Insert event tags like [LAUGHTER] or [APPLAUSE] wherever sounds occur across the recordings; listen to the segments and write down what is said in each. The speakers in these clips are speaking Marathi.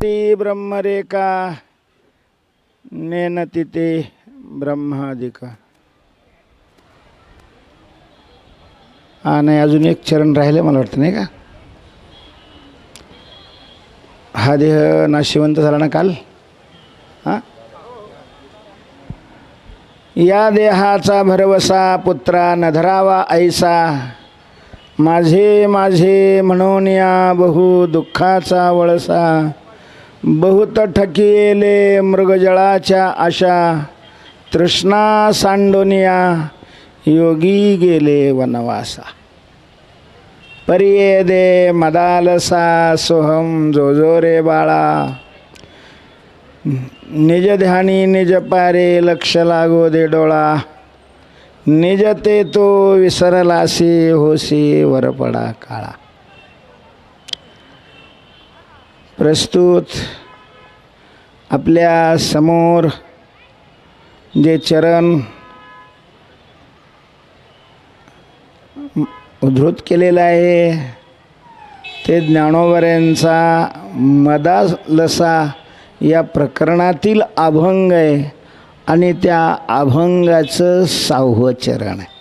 ती ब्रह्मरेखा नेनती ते ब्रह्मादिक। हा नाही अजून एक चरण राहिले मला वाटतं नाही का? हा देह नाशिवंत झाला ना काल? हां? या देहाचा भरवसा पुत्रा न धरावा ऐसा माझे माझे म्हणून या बहु दुःखाचा वळसा। बहुत ठकिले मृगजळाच्या आशा तृष्णा सांडोनिया योगी गेले वनवासा. परिये दे मदालसा सोहम जो जो रे बाळा. निज ध्यानी निज पारे लक्ष लागो दे डोळा. निज ते तो विसरलासी होसी वरपडा काळा. प्रस्तुत आपल्यासमोर जे चरण उद्धृत केलेलं आहे ते ज्ञानोबऱ्यांचा मदालसा या प्रकरणातील अभंग आहे आणि त्या अभंगाचं सहावं चरण आहे.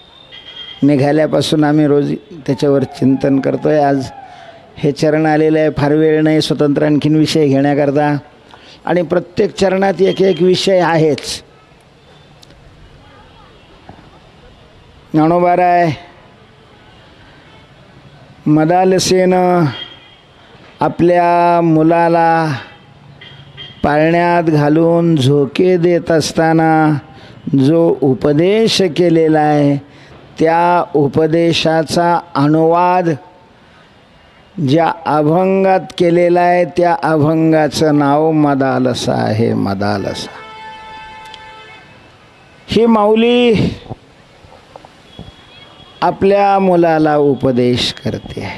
निघाल्यापासून आम्ही रोज त्याच्यावर चिंतन करतो आहे आज हे चरण आलेलं आहे फार वेळ नाही स्वतंत्र आणखीन विषय घेण्याकरता. आणि प्रत्येक चरणात एक एक विषय आहेच. ज्ञानोबाराय मदालसेनं आपल्या मुलाला पाळण्यात घालून झोके देत असताना जो उपदेश केलेला आहे त्या उपदेशाचा अनुवाद ज्या अभंगात केलेला आहे त्या अभंगाचं नाव मदालसा आहे मदालसा. ही माऊली आपल्या मुलाला उपदेश करते.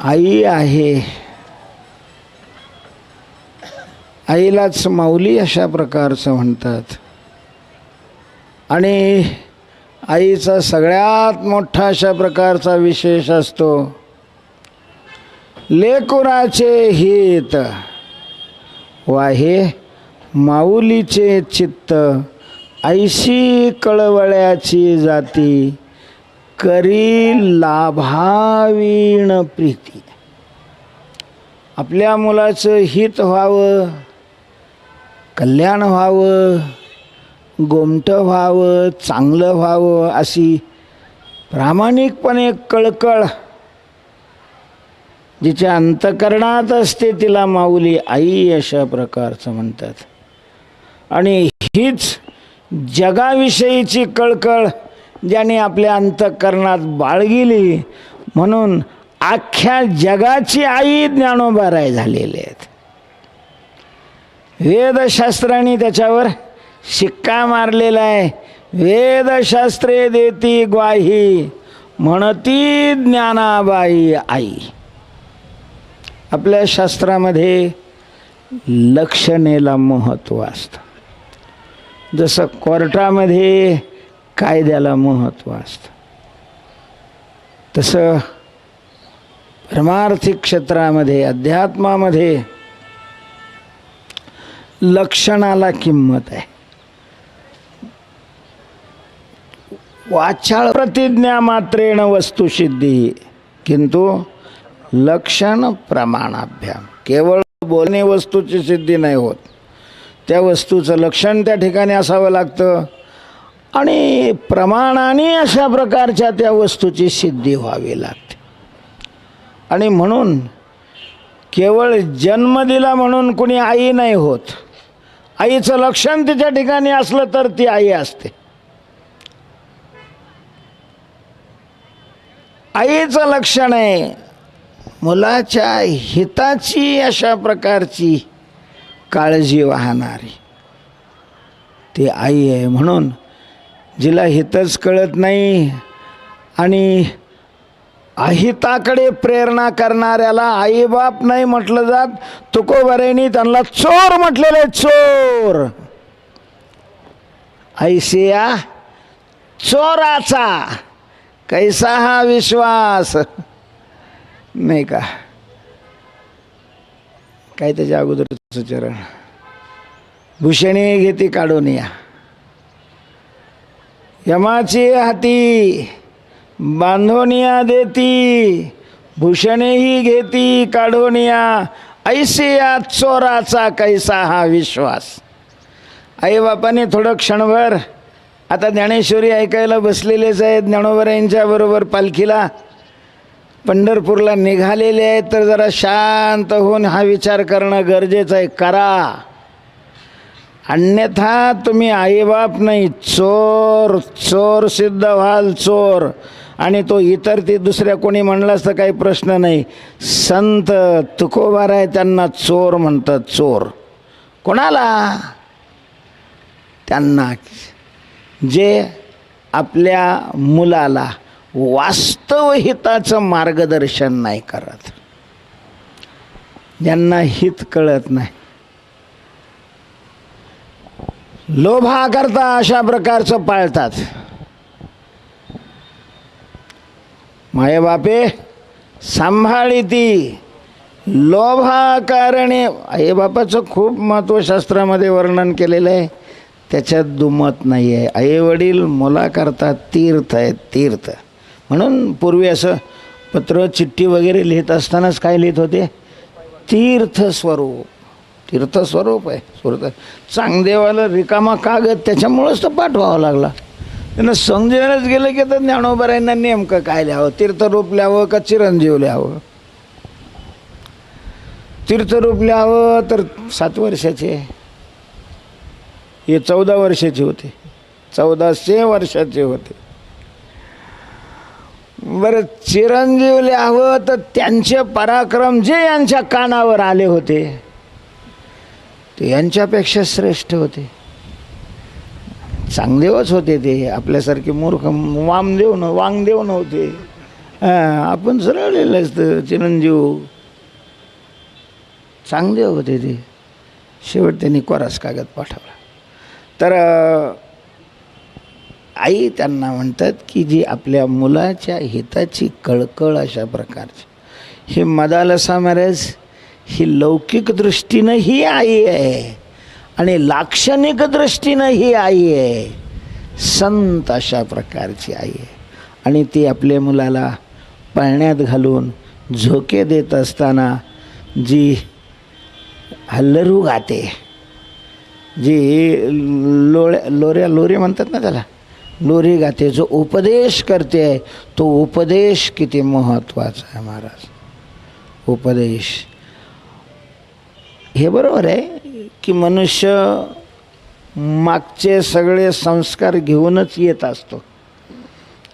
आई आहे. आईलाच माऊली अशा प्रकारचं म्हणतात. आणि आईचा सगळ्यात मोठा अशा प्रकारचा विशेष असतो. लेकुराचे हित वाहे माऊलीचे चित्त ऐशी कळवळ्याची जाती करी लाभावीण प्रीती. आपल्या मुलाचं हित व्हावं कल्याण व्हावं गोमटं व्हावं चांगलं व्हावं अशी प्रामाणिकपणे कळकळ जिच्या अंतकरणात असते तिला माऊली आई अशा प्रकारचं म्हणतात. आणि हीच जगाविषयीची कळकळ ज्याने आपल्या अंतकरणात बाळगिली म्हणून अख्ख्या जगाची आई ज्ञानोबाराय झालेले आहेत. वेदशास्त्राने त्याच्यावर शिक्का मारलेला आहे. वेदशास्त्रे देती ग्वाही म्हणती ज्ञानाबाई आई. आपल्या शास्त्रामध्ये लक्षणेला महत्त्व असतं. जसं कोर्टामध्ये कायद्याला महत्त्व असतं. तसं परमार्थिक क्षेत्रामध्ये अध्यात्मामध्ये लक्षणाला किंमत आहे. वाचाळ प्रतिज्ञा मात्रेण वस्तुसिद्धी किंतु लक्षण प्रमाणाभ्याम. केवळ बोलणे वस्तूची सिद्धी नाही होत. त्या वस्तूचं लक्षण त्या ठिकाणी असावं लागतं. आणि प्रमाणाने अशा प्रकारच्या त्या वस्तूची सिद्धी व्हावी लागते. आणि म्हणून केवळ जन्म दिला म्हणून कुणी आई नाही होत. आईचं लक्षण तिच्या ठिकाणी असलं तर ती आई असते. आईचं लक्षण आहे. मुलाच्या हिताची अशा प्रकारची काळजी वाहणारी. ती आई आहे म्हणून जिला हितच कळत नाही आणि अहिताकडे प्रेरणा करणाऱ्याला आईबाप नाही म्हटलं जात. तुकोबरेनी त्यांना चोर म्हटलेले चोर. ऐसिया चोराचा. कैसा हा विश्वास? नाही का? काय त्याच्या अगोदरचं चरण? भूषणी घेती काढून या. यमाची हाती बांधोनिया देती. भूषणेही घेती काढून या. ऐसे या चोराचा कैसा हा विश्वास? आई बापाने थोडं क्षणभर आता ज्ञानेश्वरी ऐकायला बसलेलेच आहेत ज्ञानोबऱ्यांच्या यांच्याबरोबर पालखीला. पंढरपूरला निघालेले आहेत तर जरा शांत होऊन हा विचार करणं गरजेचं आहे. करा. अन्यथा तुम्ही आईबाप नाही चोर चोर सिद्ध व्हाल चोर. आणि तो इतर ती दुसऱ्या कोणी म्हणलास तर काही प्रश्न नाही. संत तुकोबार आहे त्यांना चोर म्हणतात चोर. कोणाला? त्यांना. जे आपल्या मुलाला वास्तवहिताचं मार्गदर्शन नाही करत. ज्यांना हित कळत नाही. लोभाकरता अशा प्रकारचं पाळतात. माये बापे सांभाळी ती लोभाकारणे. हे बापाचं खूप महत्त्व शास्त्रामध्ये वर्णन केलेलं आहे. त्याच्यात दुमत नाही आहे आई वडील मुलाकरता तीर्थ आहे तीर्थ. म्हणून पूर्वी असं पत्र चिठ्ठी वगैरे लिहित असतानाच काय लिहित होते? तीर्थस्वरूप तीर्थस्वरूप आहे. स्वरूप चांगदेवाला रिकामा कागद त्याच्यामुळंच तर पाठवावा लागला. त्यांना समजेनच गेलं की तर ज्ञानोबरायांना नेमकं काय लिहावं? तीर्थरूप लिहावं का चिरंजीव लिहावं? तीर्थरूप लिहावं तर सात वर्षाचे. हे चौदा वर्षाचे होते. चौदाशे वर्षाचे होते. बरं चिरंजीव लिहावं तर त्यांचे पराक्रम जे यांच्या कानावर आले होते ते यांच्यापेक्षा श्रेष्ठ होते. चांगदेवच होते ते आपल्यासारखे मूर्ख वामदेव न वांगदेव नव्हते. हां आपण सरळलेलं असतं चिरंजीव. चांगदेव होते ते. शेवट त्यांनी कोरास कागद पाठवला. तर आई त्यांना म्हणतात की जी आपल्या मुलाच्या हिताची कळकळ अशा प्रकारची. ही मदालसा मॅरेज ही लौकिक दृष्टीनं ही आई आहे आणि लाक्षणिक दृष्टीनं ही आई आहे. संत अशा प्रकारची आई आहे. आणि ती आपल्या मुलाला पाळण्यात घालून झोके देत असताना जी हल्लरू गाते जी लोळ्या लोऱ्या लोरी म्हणतात ना त्याला? लोरी गाते जो उपदेश करते आहे तो उपदेश किती महत्त्वाचा आहे महाराज. उपदेश. हे बरोबर आहे की मनुष्य मागचे सगळे संस्कार घेऊनच येत असतो.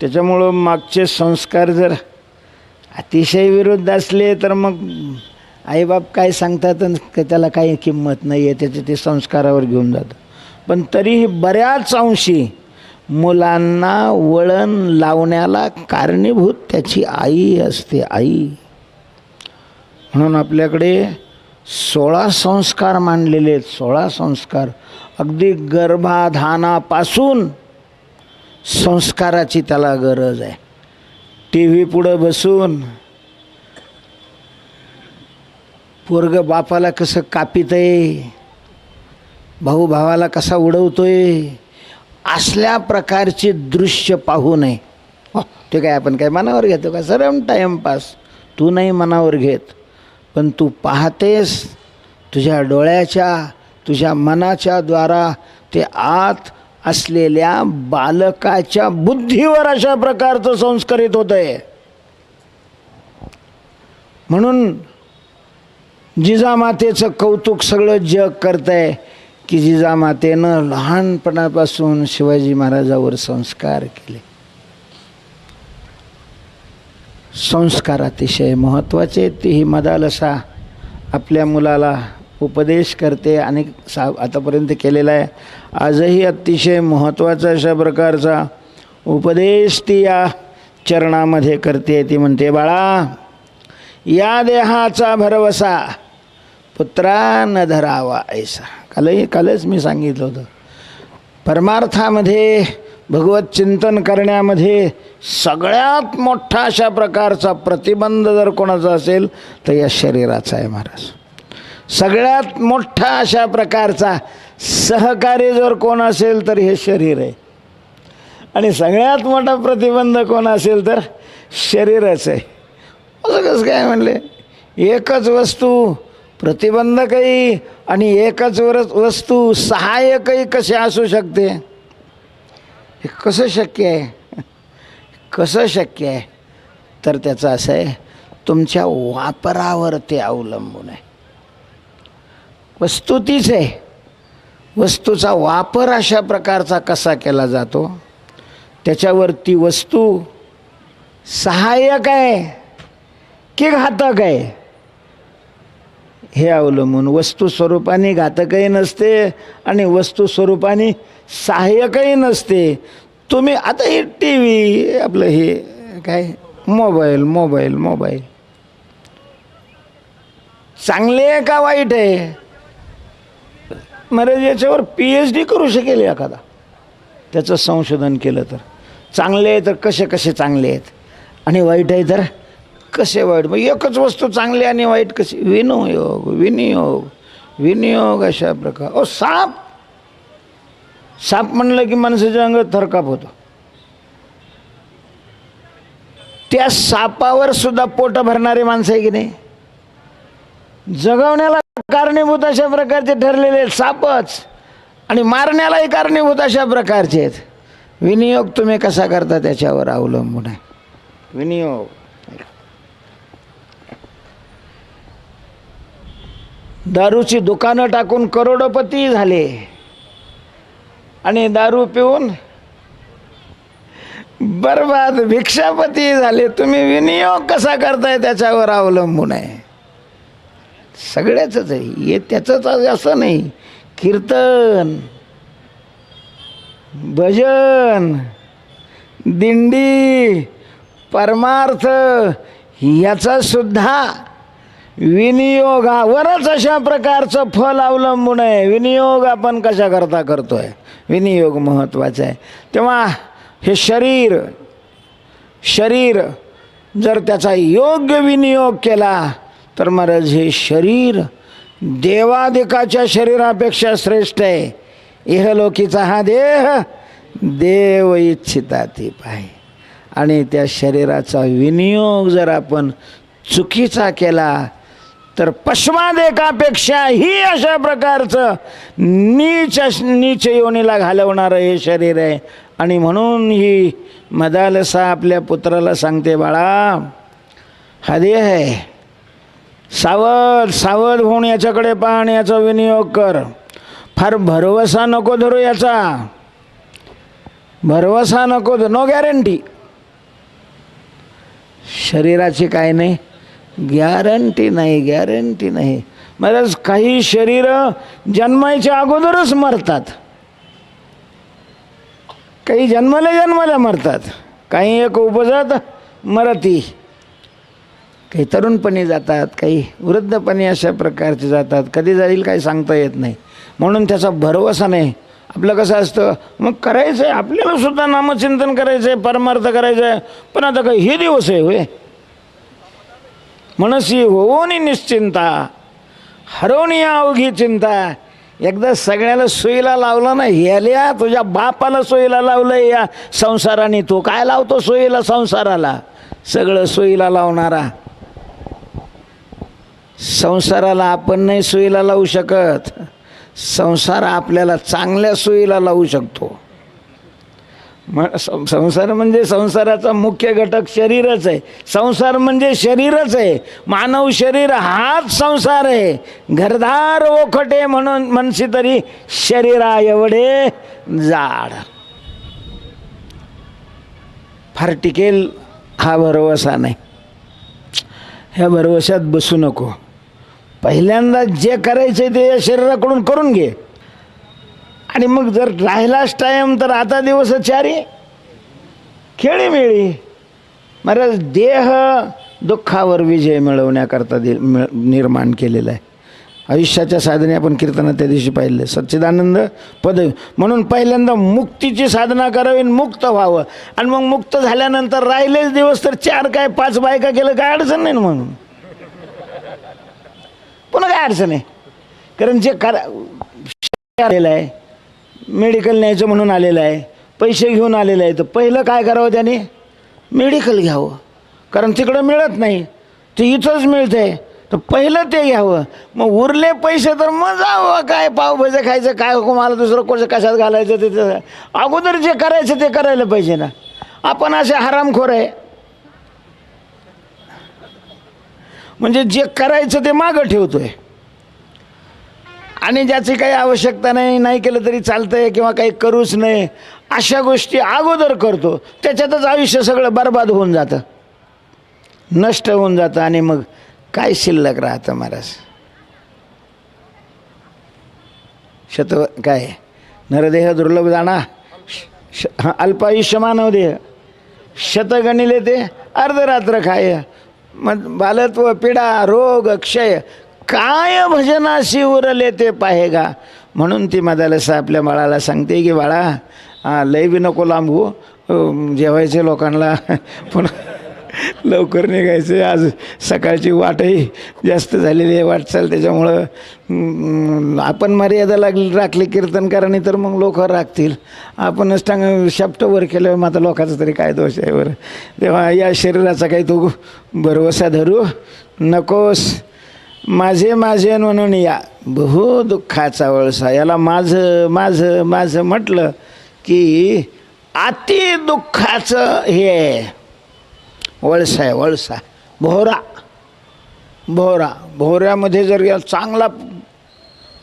त्याच्यामुळं मागचे संस्कार जर अतिशय विरुद्ध असले तर मग आईबाप काय सांगतात आणि त्याला काही किंमत नाही आहे त्याचे ते संस्कारावर घेऊन जातं पण तरीही बऱ्याच अंशी मुलांना वळण लावण्याला कारणीभूत त्याची आई असते आई. म्हणून आपल्याकडे सोळा संस्कार मांडलेले आहेत सोळा संस्कार. अगदी गर्भाधानापासून संस्काराची त्याला गरज आहे. टी व्ही पुढं बसून पोरग बापाला कसं कापित आहे भाऊ भावाला कसा उडवतोय? असल्या प्रकारचे दृश्य पाहू नये. हो, ते काय आपण काय मनावर घेतो का? सरम टाईमपास तू नाही मनावर घेत पण तू पाहतेस. तुझ्या डोळ्याच्या तुझ्या मनाच्या द्वारा ते आत असलेल्या बालकाच्या बुद्धीवर अशा प्रकारचं संस्कारित होत आहे म्हणून जिजामातेचं कौतुक सगळं जग करत आहे की जिजामातेनं लहानपणापासून शिवाजी महाराजावर संस्कार केले. संस्कार अतिशय महत्त्वाचे आहेत. ती ही मदालसा आपल्या मुलाला उपदेश करते आणि सा आतापर्यंत केलेला आहे. आजही अतिशय महत्त्वाचा अशा प्रकारचा उपदेश ती या चरणामध्ये करते. ती म्हणते बाळा या देहाचा भरवसा पुत्रा न धरावा ऐसा. कालही कालच मी सांगितलं होतं. परमार्थामध्ये भगवत चिंतन करण्यामध्ये सगळ्यात मोठा अशा प्रकारचा प्रतिबंध जर कोणाचा असेल तर या शरीराचा आहे महाराज. सगळ्यात मोठा अशा प्रकारचा सहकारी जर कोण असेल तर हे शरीर आहे. आणि सगळ्यात मोठा प्रतिबंध कोण असेल तर शरीरच आहे. असं कसं काय म्हणले? एकच वस्तू प्रतिबंधकही आणि एकच वरच वस्तू सहाय्यकही कसे असू शकते? हे कसं शक्य आहे? कसं शक्य आहे? तर त्याचं असं आहे तुमच्या वापरावर ते अवलंबून आहे. वस्तू तीच आहे. वस्तूचा वापर अशा प्रकारचा कसा केला जातो? त्याच्यावर ती वस्तू सहाय्यक आहे की घातक आहे? हे अवलंबून वस्तू स्वरूपाने घातकही नसते आणि वस्तुस्वरूपाने सहाय्यकही नसते. तुम्ही आता हे टी व्ही आपलं हे काय? Mobile mobile mobile. चांगले आहे का वाईट आहे? महाराज याच्यावर पी एच डी करू शकेल एखादा. त्याचं संशोधन केलं तर. चांगले आहे तर कसे कसे चांगले आहेत? आणि वाईट आहे तर? कसे वाईट? मग एकच वस्तू चांगली आणि वाईट कशी? विनियोग विनियोग विनियोग अशा प्रकार. ओ साप! साप म्हणलं की माणसाच्या अंगात थरकाप होतो. त्या सापावर सुद्धा पोट भरणारे माणसं आहे की नाही? जगवण्याला कारणीभूत अशा प्रकारचे ठरलेले आहेत सापच. आणि मारण्यालाही कारणीभूत अशा प्रकारचे आहेत. विनियोग तुम्ही कसा करता त्याच्यावर अवलंबून आहे? विनियोग. दारूची दुकानं टाकून करोडोपती झाले. आणि दारू पिऊन बरबाद भिक्षापती झाले. तुम्ही विनियोग कसा करताय त्याच्यावर अवलंबून आहे. सगळ्याच आहे. हे त्याचंच असं नाही. कीर्तन भजन दिंडी परमार्थ याचा सुद्धा विनियोगावरच अशा प्रकारचं फल अवलंबून आहे. विनियोग आपण कशाकरता करतो करतोय? विनियोग महत्त्वाचा आहे. तेव्हा हे शरीर शरीर जर त्याचा योग्य विनियोग केला तर महाराज हे शरीर देवादिकाच्या शरीरापेक्षा श्रेष्ठ आहे. इहलोकीचा हा देह देव इच्छिता ती पाहे आणि त्या शरीराचा विनियोग जर आपण चुकीचा केला तर पश्वादेकापेक्षाही अशा प्रकारचं नीच नीच योनीला घालवणारं हे शरीर आहे. आणि म्हणून ही मदालसा आपल्या पुत्राला सांगते बाळा हा आहे. सावध सावध होऊन याच्याकडे पाहण याचा विनियोग कर. फार भरवसा नको धरू याचा. भरवसा नको नो गॅरंटी शरीराची काय नाही. गॅरंटी नाही गॅरंटी नाही. महाराज काही शरीरं जन्मायच्या अगोदरच मरतात. काही जन्माला जन्माला मरतात. काही एक उपजत मरती. काही तरुणपणी जातात काही वृद्धपणी अशा प्रकारचे जातात. कधी जाईल काही सांगता येत नाही. म्हणून त्याचा भरवसा नाही. आपलं कसं असतं? मग करायचं आहे आपल्याला सुद्धा नामचिंतन करायचं आहे परमार्थ करायचं आहे पण आता काही हे दिवस आहे होय. मनसी होऊनी निश्चिंता हरवणी अवघी चिंता एकदा सगळ्याला सोयीला लावलं ना ह्याल्या तुझ्या बापाला सोयीला लावलं या संसाराने तू काय लावतो सोयीला संसाराला सगळं सोयीला लावणारा संसाराला आपण नाही सोयीला लावू शकत संसार आपल्याला चांगल्या सोयीला लावू शकतो मग सं- संसार म्हणजे संसाराचा मुख्य घटक शरीरच आहे. संसार म्हणजे शरीरच आहे. मानव शरीर हाच संसार आहे. घरदार ओखटे म्हणून म्हणशी तरी शरीरा एवढे जाड. फार टिकेल हा भरवसा नाही. ह्या भरवशात बसू नको. पहिल्यांदा जे करायचं ते या शरीराकडून करून घे. आणि मग जर राहिलाच टाईम तर आता दिवस चारी खेळी मिळी. महाराज देह दुःखावर विजय मिळवण्याकरता दि मिळ निर्माण केलेला आहे. आयुष्याच्या साधने आपण कीर्तनात त्या दिवशी पाहिले सच्चिदानंद पद म्हणून पहिल्यांदा मुक्तीची साधना करावी आणि मुक्त व्हावं. आणि मग मुक्त झाल्यानंतर राहिलेच दिवस तर चार काय पाच बायका केलं काय अडचण नाही ना म्हणून. पुन्हा काय अडचण आहे? कारण जे करा आहे मेडिकल न्यायचं म्हणून आलेलं आहे. पैसे घेऊन आलेलं आहे. तर पहिलं काय करावं त्याने? मेडिकल घ्यावं. कारण तिकडं मिळत नाही. ते इथंच मिळतंय. तर पहिलं ते घ्यावं. मग उरले पैसे तर मग जावं. काय पावभाजी खायचं काय हो, मला दुसरं कोणतं कशात घालायचं ते ते- अगोदर जे करायचं ते करायला पाहिजे ना. आपण असे हरामखोर आहे. म्हणजे जे करायचं ते मागं ठेवतोय. आणि ज्याची काही आवश्यकता नाही नाही केलं तरी चालतंय किंवा काही करूच नाही अशा गोष्टी अगोदर करतो. त्याच्यातच आयुष्य सगळं बर्बाद होऊन जातं. नष्ट होऊन जातं आणि मग काय शिल्लक राहतं महाराज? शत काय? नरदेह दुर्लभ जाणा. श हां अल्पायुष्य मानव देह. शतगणिले ते अर्धरात्र खाय. मग बालत्व पिढा रोग क्षय. काय भजनाशी उरले ते पाहेगा? म्हणून ती मदालसा आपल्या बाळाला सांगते की बाळा हा, लय बी नको लांबू. जेवायचे लोकांना. [LAUGHS] पण लवकर निघायचं. आज सकाळची वाटही जास्त झालेली आहे वाटचाल. त्याच्यामुळं आपण मर्यादा लागली राखली कीर्तनकारांनी तर मग लोक राखतील. आपणच टांग शब्द वर केलं मग आता लोकांचा तरी काय दोष आहे बरं. तेव्हा या शरीराचा काही तू भरवसा धरू नकोस. माझे माझे म्हणून या. बहु दुःखाचा वळसा. याला माझं माझं माझं म्हटलं की अति दुःखाचं हे आहे. वळसा आहे वळसा. भोवरा भोवरा भोवऱ्यामध्ये जर या चांगला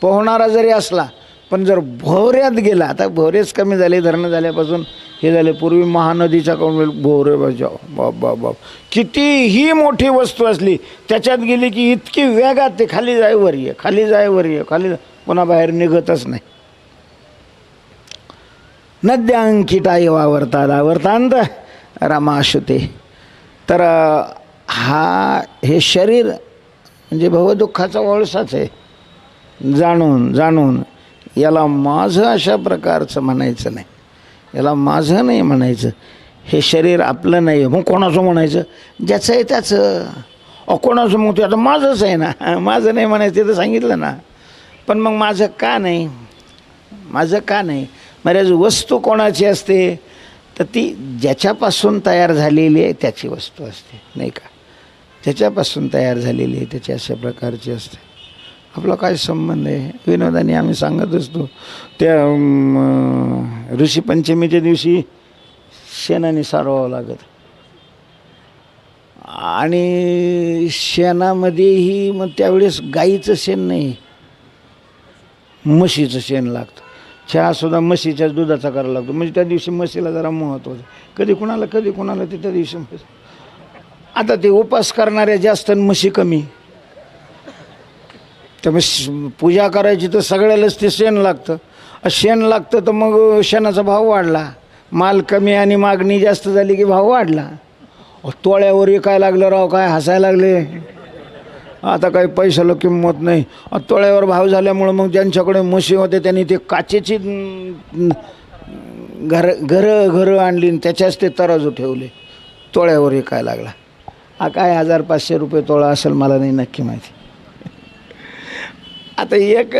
पोहणारा जरी असला पण जर भोवऱ्यात गेला आता भोवरेच कमी झाले धरणं झाल्यापासून हे झाले पूर्वी महानदीच्या कमी भोवरे बजाव बाप बाप बाप. कितीही मोठी वस्तू असली त्याच्यात गेली की इतकी वेगात ते खाली जाय वर ये खाली जाय वर ये खाली पुन्हा बाहेर निघतच नाही. नद्यांकिटाई वावरतात आवर्तांत रमाशुते तर हा हे शरीर म्हणजे भवदुःखाचा वळसाच आहे. जाणून जाणून. याला माझं अशा प्रकारचं म्हणायचं नाही. याला माझं नाही म्हणायचं. हे शरीर आपलं नाही आहे. मग कोणाचं म्हणायचं? ज्याचं आहे त्याचं. अ कोणाचं मग ते आता माझंच आहे ना. [LAUGHS] माझं नाही म्हणायचं ते तर सांगितलं ना. पण मग माझं का नाही? माझं का नाही? महाराज वस्तू कोणाची असते? तर ती ज्याच्यापासून तयार झालेली आहे त्याची वस्तू असते. नाही का? त्याच्यापासून तयार झालेली आहे त्याची अशा प्रकारची असते. आपला काय संबंध आहे? विनोदाने आम्ही सांगत असतो. त्या ऋषीपंचमीच्या दिवशी शेणाने सारवावं लागत. आणि शेणामध्येही मग त्यावेळेस गाईचं शेण नाही. म्हशीचं शेण लागतं. चहासुद्धा म्हशीच्याच दुधाचा करावा लागतो. म्हणजे त्या दिवशी म्हशीला जरा महत्त्व आहे. कधी कुणाला कधी कुणाला ते त्या दिवशी आता ते उपास करणाऱ्या जास्त आणि म्हशी कमी. त्यामुळे श- पूजा करायची तर सगळ्यालाच ते शेण लागतं. शेण लागतं तर मग शेणाचा भाव वाढला. माल कमी आणि मागणी जास्त झाली की भाव वाढला. तोळ्यावर काय लागलं राव काय हसायला लागले? आता काही पैशाला किंमत नाही. तोळ्यावर भाव झाल्यामुळं मग ज्यांच्याकडे म्हशी होते त्यांनी ते काचेची घर घरं घरं आणली आणि त्याच्याच ते तराजू ठेवले. तोळ्यावर काय लागला. हा काय हजार पाचशे रुपये तोळा असेल मला नाही नक्की माहिती. आता एक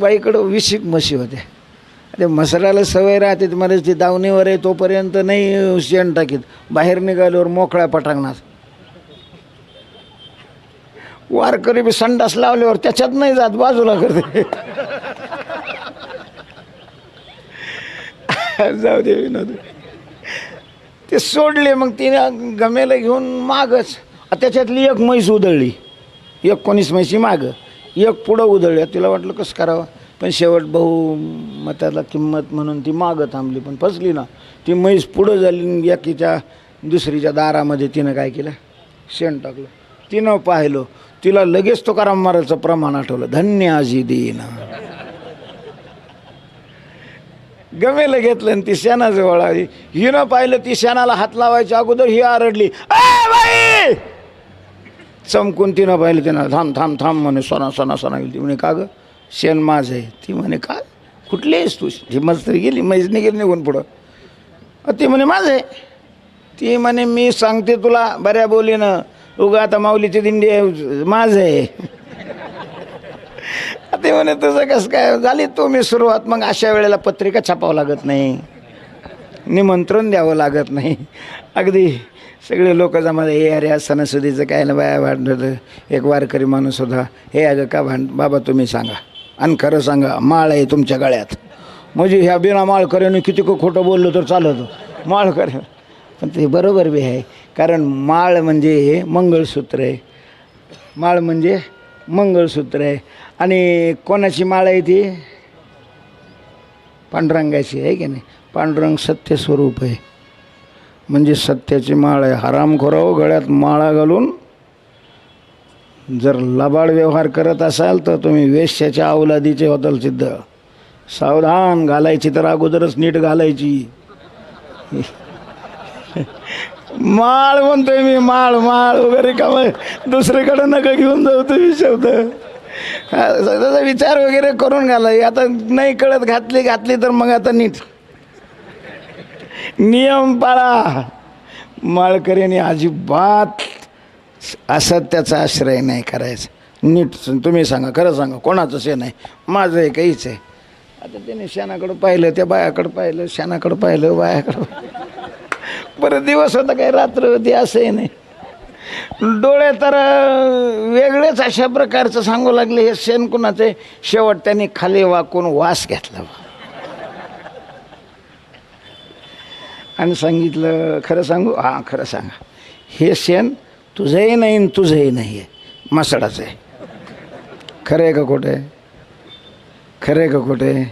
बाईकडं विशिक म्हशी होत्या. ते मसराला सवय राहते मला ती दावणीवर आहे तोपर्यंत नाही शेण टाकीत. बाहेर निघाल्यावर मोकळ्या पटांगणात वारकरी बी संडास लावल्यावर त्याच्यात नाही जात बाजूला करते. [LAUGHS] जाऊ दे विनोद. ते सोडले मग तिने गमेला घेऊन मागच. त्याच्यातली एक म्हैस उधळली. एक कोणीस म्हैशी मागं. एक पुढं उधळल्या तिला वाटलं कसं करावं? पण शेवट भाऊ मताला किंमत म्हणून ती मागं थांबली पण फसली ना. ती म्हैस पुढं झाली एकीच्या दुसरीच्या दारामध्ये तिनं काय केलं? शेण टाकलं. तिनं पाहिलं तिला लगेच तो कराम मारायचं प्रमाण आठवलं. धन्य आजी देईन गमेलं घेतलं आणि ती शेणाजवळ आली. हिनं पाहिलं ती शेणाला हात लावायच्या अगोदर ही आरडली. "ए बाई! चमकून तिनं पाहिलं तिनं थांब थांब थांब म्हणे सोना सोना सोना गेली. ती म्हणे का गं शेण माझं आहे. ती म्हणे का? कुठली आहेस तू? ही मस्त गेली मैजनी गेली निघून पुढं. ती म्हणे माझं आहे. ती म्हणे मी सांगते तुला बऱ्या बोलीनं उगा आता माऊलीची दिंडी आहे माझं आहे. [LAUGHS] ते म्हणे तसं कसं काय? झाली तुम्ही सुरुवात मग अशा वेळेला पत्रिका छापावं लागत नाही. निमंत्रण द्यावं लागत नाही. अगदी सगळे लोक जमा हे अरे आज सणासुदीचं काय ना बाया भांडलं. एक वारकरी माणूस होता. हे अगं का भांड बाबा तुम्ही सांगा. आणि खरं सांगा माळ आहे तुमच्या गळ्यात. म्हणजे ह्या बिना माळकऱ्याने किती को खोटं बोललो तर चालत. माळकर. पण ते बरोबर बी आहे. कारण माळ म्हणजे हे मंगळसूत्र आहे. माळ म्हणजे मंगळसूत्र आहे. आणि कोणाची माळ आहे ती? पांडुरंगाची आहे की नाही? पांडुरंग सत्य स्वरूप आहे. म्हणजे सत्याची माळ आहे. हरामखोराव गळ्यात माळा घालून जर लबाड व्यवहार करत असाल तर तुम्ही वेश्याच्या अवलादीचे होताल सिद्ध. सावधान घालायची तर अगोदरच नीट घालायची. [LAUGHS] माळ म्हणतोय मी माळ माळ वगैरे का मग दुसरीकडं नका घेऊन जाऊ तुम्ही शब्द. त्याचा विचार वगैरे करून घालाय आता नाही कळत घातली घातली तर मग आता नीट. नियम पाळा. माळकऱ्याने अजिबात असत्याचा आश्रय नाही करायचा. नीट तुम्ही सांगा खरं सांगा कोणाचं शेण आहे? माझं आहे काहीच आहे? आता त्याने शेणाकडं पाहिलं त्या बायाकडं पाहिलं शेणाकडं पाहिलं बायाकडं बरं दिवस होता काय रात्र होती असंही नाही. डोळे तर वेगळेच अशा प्रकारचं सांगू लागले हे शेण कुणाचे शेवट त्यांनी खाली वाकून वास घेतला आणि सांगितलं खरं सांगू? हां खरं सांगा. हे शेण तुझंही नाही आणि तुझंही नाही आहे मसडाचं आहे. खरं आहे का खोटं आहे? खरं आहे का खोटं आहे?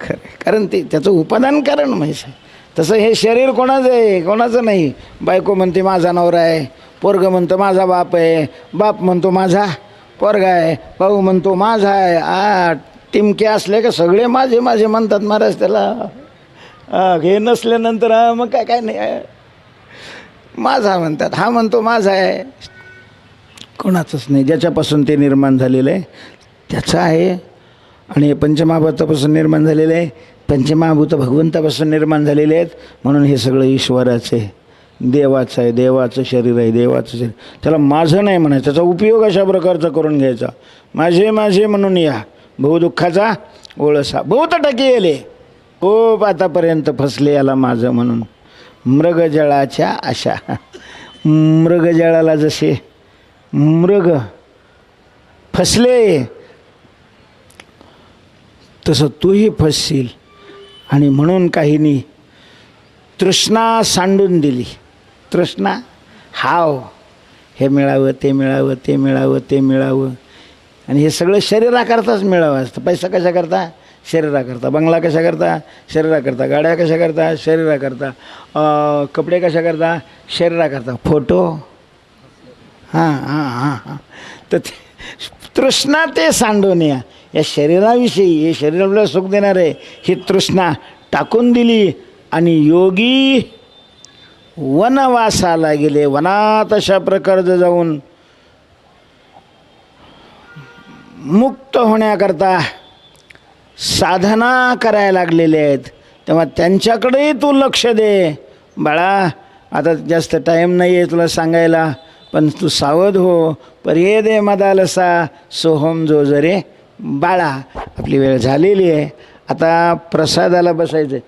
खरं कारण ते त्याचं उपादान कारण म्हैस आहे. तसं हे शरीर कोणाचं आहे? कोणाचं नाही? बायको म्हणते माझा नवरा आहे. पोरगं म्हणतो माझा बाप आहे. बाप म्हणतो माझा पोरगा आहे. भाऊ म्हणतो माझा आहे. आ टिमके असले का सगळे माझे माझे म्हणतात महाराज त्याला. हे नसल्यानंतर मग काय काय नाही आहे. माझा म्हणतात हा म्हणतो माझा आहे. कोणाचंच नाही ज्याच्यापासून ते निर्माण झालेलं आहे त्याचं आहे. आणि हे पंचमहाभूतापासून निर्माण झालेलं आहे पंचमहाभूत भगवंतापासून निर्माण झालेले आहेत. म्हणून हे सगळं ईश्वराचं आहे. देवाचं आहे देवाचं शरीर आहे देवाचं शरीर. त्याला माझं नाही म्हणायचं त्याचा उपयोग अशा प्रकारचा करून घ्यायचा. माझे माझे म्हणून या. बहुदुःखाचा ओळसा. बहुत टके येले. खूप आतापर्यंत फसले याला माझं म्हणून. मृगजळाच्या आशा. मृगजळाला जसे मृग फसले तसं तूही फसशील. आणि म्हणून काहींनी तृष्णा सांडून दिली. तृष्णा हाव हे मिळावं ते मिळावं ते मिळावं ते मिळावं. आणि हे सगळं शरीराकरताच मिळावं असतं. पैसा कशा करता शरीराकरता. बंगला कशा करता शरीराकरता. गाड्या कशा करता शरीराकरता कपडे कशा करता शरीराकरता. फोटो? हां हां हां हां. तर ते तृष्णा ते सांडून या या शरीराविषयी हे शरीर आपल्याला सुख देणार आहे. ही तृष्णा टाकून दिली आणि योगी वनवासाला गेले. वनात अशा प्रकारचं जाऊन मुक्त होण्याकरता साधना करायला लागलेले आहेत. तेव्हा त्यांच्याकडेही तू लक्ष दे. बाळा आता जास्त टाईम नाही आहे तुला सांगायला पण तू सावध हो. पर्ये दे मदालसा सोहम जो जरे. बाळा आपली वेळ झालेली आहे. आता प्रसादाला बसायचं